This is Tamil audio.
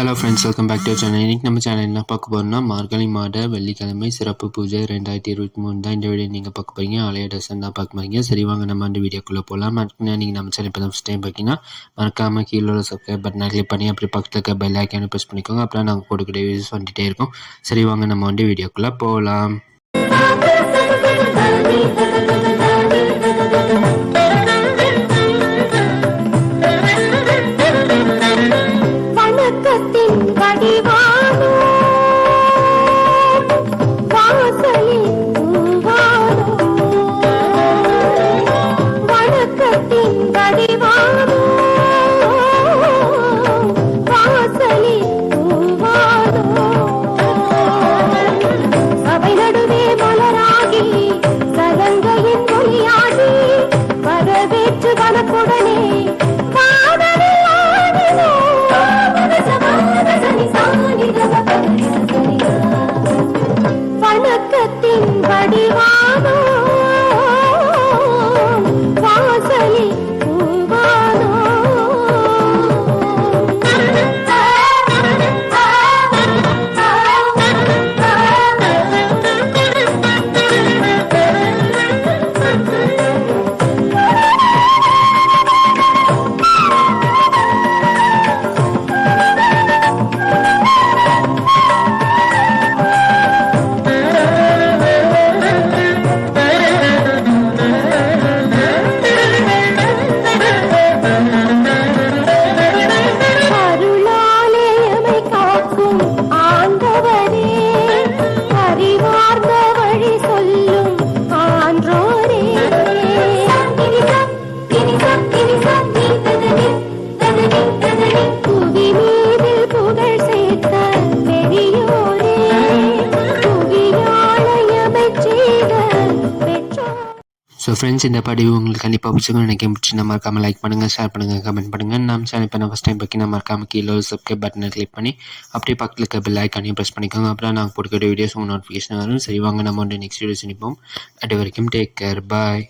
Hello friends welcome back to channel இன்றைக்கி நம்ம சேனல் என்ன பார்க்க போகிறோம்னா மார்கழி மாத வெள்ளிக்கிழமை சிறப்பு பூஜை ரெண்டாயிரத்தி இருபத்தி மூணு தான் இந்த வீடியோ நீங்கள் பார்க்க போகிறீங்க ஆலய டசன் தான் பார்க்க போகிறீங்க சரி வாங்க நம்ம அந்த வீடியோக்குள்ளே போகலாம் அதுக்கு நீங்கள் நம்ம சேனல் இப்போ தான் ஃபஸ்ட் டைம் பார்த்தீங்கன்னா மறக்காமல் கீழே உள்ள சப்ஸ்கிரைப் பட்டனை கிளிக் பண்ணி அப்படி பக்கத்தில் இருக்க பெல் ஐக்கானு ப்ரெஸ் பண்ணிக்கோங்க. அப்புறம் நாங்கள் போட்டுக்கிட்டே வீடியோஸ் வந்துகிட்டே இருக்கோம். சரி வாங்க நம்ம வந்து வீடியோக்குள்ளே போகலாம் ஸோ ஃப்ரெண்ட்ஸ் இந்த படிவு உங்களுக்கு கண்டிப்பாக பிடிச்சிருக்கும் எனக்கு பிடிச்சி மறக்காமல் லைக் பண்ணுங்கள் ஷேர் பண்ணுங்கள் கமெண்ட் பண்ணுங்கள் நம்ம சேனல் பண்ண ஃபஸ்ட் டைம் பார்க்க மறக்காமல் கீழே ஒரு சப்ஸ்கிரைப் பட்டனை கிளிக் பண்ணி அப்படியே பக்கத்தில் இருக்க பெல் ஐக்கானையும் ப்ரெஸ் பண்ணிக்கோங்க. அப்புறம் நாங்கள் போட்டுக்கிற வீடியோஸ் உங்கள் நோட்டிஃபிகேஷன் வரும். சரி வாங்க நம்ம வந்து நெக்ஸ்ட் வீடியோஸ் நிற்போம் அது வரைக்கும் டேக் கேர் பாய்